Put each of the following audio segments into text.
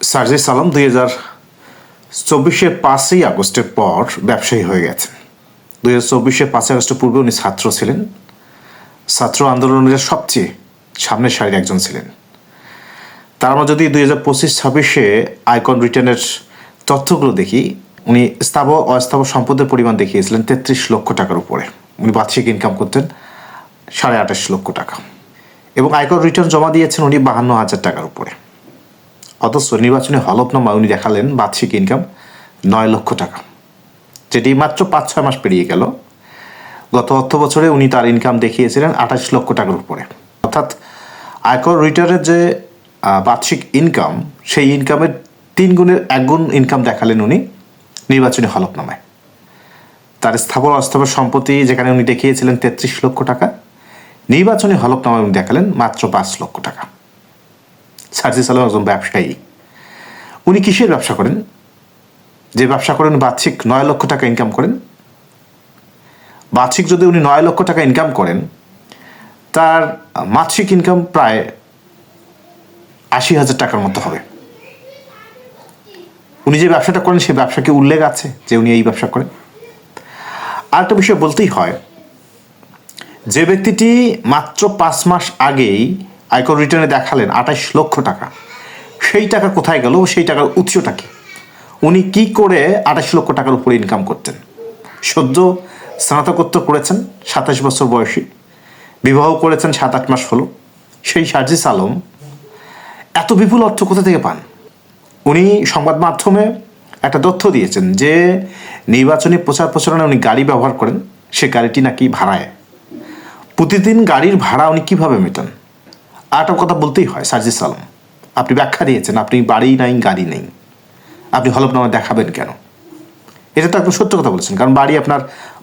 সার্জিস আলম দুই হাজার চব্বিশের পাঁচই আগস্টের পর ব্যবসায়ী হয়ে গেছেন। দুই হাজার চব্বিশের পাঁচই আগস্টের পূর্বে উনি ছাত্র ছিলেন। ছাত্র আন্দোলনের সবচেয়ে সামনের সারির একজন ছিলেন। তার আমরা যদি দুই হাজার পঁচিশ, ছাব্বিশে আইকন রিটার্নের তথ্যগুলো দেখি, উনি স্থাবর অস্থাবর সম্পদের পরিমাণ দেখিয়েছিলেন তেত্রিশ লক্ষ টাকার উপরে। উনি বার্ষিক ইনকাম করতেন সাড়ে আঠাশ লক্ষ টাকা। এবং আয়কর রিটার্ন জমা দিয়েছেন উনি বাহান্ন হাজার টাকার উপরে। অথচ নির্বাচনী হলফনামা উনি দেখালেন বার্ষিক ইনকাম নয় লক্ষ টাকা, যেটি মাত্র পাঁচ, ছয় মাস পেরিয়ে গেল। গত অর্থ বছরে উনি তার ইনকাম দেখিয়েছিলেন আঠাশ লক্ষ টাকার উপরে। অর্থাৎ আয়কর রিটার্নের যে বার্ষিক ইনকাম সেই ইনকামের তিন গুণের এক গুণ ইনকাম দেখালেন উনি নির্বাচনী হলফনামায়। তার স্থাবর অস্থাবর সম্পত্তি যেখানে উনি দেখিয়েছিলেন তেত্রিশ লক্ষ টাকা, নির্বাচনী হলফনামায় উনি দেখালেন মাত্র পাঁচ লক্ষ টাকা। সার্জিস আলম একজন ব্যবসায়ী। উনি কিসের ব্যবসা করেন? যে ব্যবসা করেন, বার্ষিক নয় লক্ষ টাকা ইনকাম করেন। বার্ষিক যদি উনি নয় লক্ষ টাকা ইনকাম করেন, তার মাসিক ইনকাম প্রায় আশি হাজার টাকার মতো হবে। উনি যে ব্যবসাটা করেন সেই ব্যবসাকে উল্লেখ আছে যে উনি এই ব্যবসা করেন। আর একটা বিষয় বলতেই হয়, যে ব্যক্তিটি মাত্র পাঁচ মাস আগেই আয়কর রিটার্নে দেখালেন আঠাশ লক্ষ টাকা। সেই টাকা কোথায় গেল? সেই টাকার উৎসটা কি? উনি কি করে আঠাশ লক্ষ টাকার উপরে ইনকাম করতেন? সদ্য স্নাতকোত্তর করেছেন সাতাশ বছর বয়সী। বিবাহ করেছেন, সাত আট মাস হলো। সেই সার্জিস আলম এত বিপুল অর্থ কোথা থেকে পান? উনি সংবাদ মাধ্যমে একটা তথ্য দিয়েছেন যে, নির্বাচনী প্রচার প্রচারণে উনি গাড়ি ব্যবহার করেন, সে গাড়িটি নাকি ভাড়ায়। প্রতিদিন গাড়ির ভাড়া উনি কীভাবে মেটান? একটা কথা বলতেই হয়, সার্জিস আলম আপনি ব্যাখ্যা দিয়েছেন, আপনি বাড়ি নাই, গাড়ি নেই। আপনি হলফনামা দেখাবেন কেন? এটা তো আপনি সত্য কথা বলেছেন, কারণ বাড়ি আপনার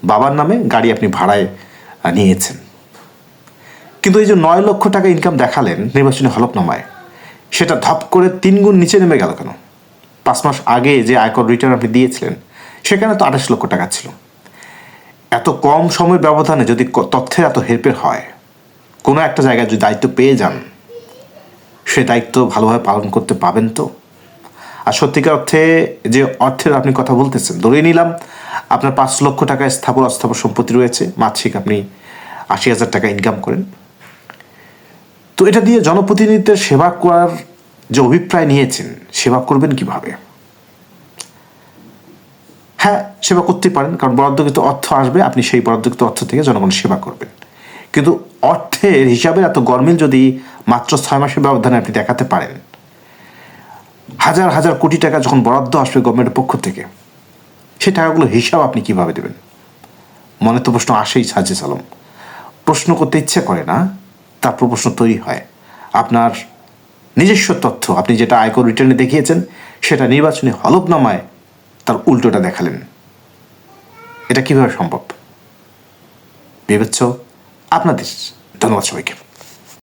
বাবার নামে, গাড়ি আপনি ভাড়ায় নিয়েছেন। কিন্তু এই যে নয় লক্ষ টাকা ইনকাম দেখালেন নির্বাচনী হলফনামায়, সেটা ধপ করে তিন গুণ নিচে নেমে গেল কেন? পাঁচ মাস আগে যে আয়কর রিটার্ন আপনি দিয়েছিলেন, সেখানে তো আঠাশ লক্ষ টাকা ছিল। এত কম সময়ের ব্যবধানে যদি তথ্যের এত হেরপের হয় কোনো একটা জায়গায় যদি দায়িত্ব পেয়ে যান, সে দায়িত্ব ভালোভাবে পালন করতে পাবেন তো? আর সত্যিকার অর্থে যে অর্থের আপনি কথা বলতেছেন ধরে নিলাম আপনার পাঁচ লক্ষ টাকায় স্থাবর অস্থাবর সম্পত্তি রয়েছে, মাসিক আপনি আশি হাজার টাকা ইনকাম করেন। তো এটা দিয়ে জনপ্রতিনিধিত্বের সেবা করার যে অভিপ্রায় নিয়েছেন, সেবা করবেন কীভাবে? হ্যাঁ সেবা করতেই পারেন, কারণ বরাদ্দকৃত অর্থ আসবে, আপনি সেই বরাদ্দকৃত অর্থ থেকে জনগণের সেবা করবেন। কিন্তু অর্থের হিসাবে এত গরমিল যদি মাত্র ছয় মাসের ব্যবধানে আপনি দেখাতে পারেন। হাজার হাজার কোটি টাকা যখন বরাদ্দ আসবে গভর্নমেন্টের পক্ষ থেকে, সেই টাকাগুলো হিসাব আপনি কীভাবে দেবেন? মনে তো প্রশ্ন আসেই সাজে আলম। প্রশ্ন করতে ইচ্ছে করে না, তারপর প্রশ্ন তৈরি হয়। আপনার নিজস্ব তথ্য, আপনি যেটা আয়কর রিটার্নে দেখিয়েছেন, সেটা নির্বাচনী হলফনামায় তার উল্টোটা দেখালেন। এটা কীভাবে সম্ভব? বিবেচ্য আপনাদের До новых человек.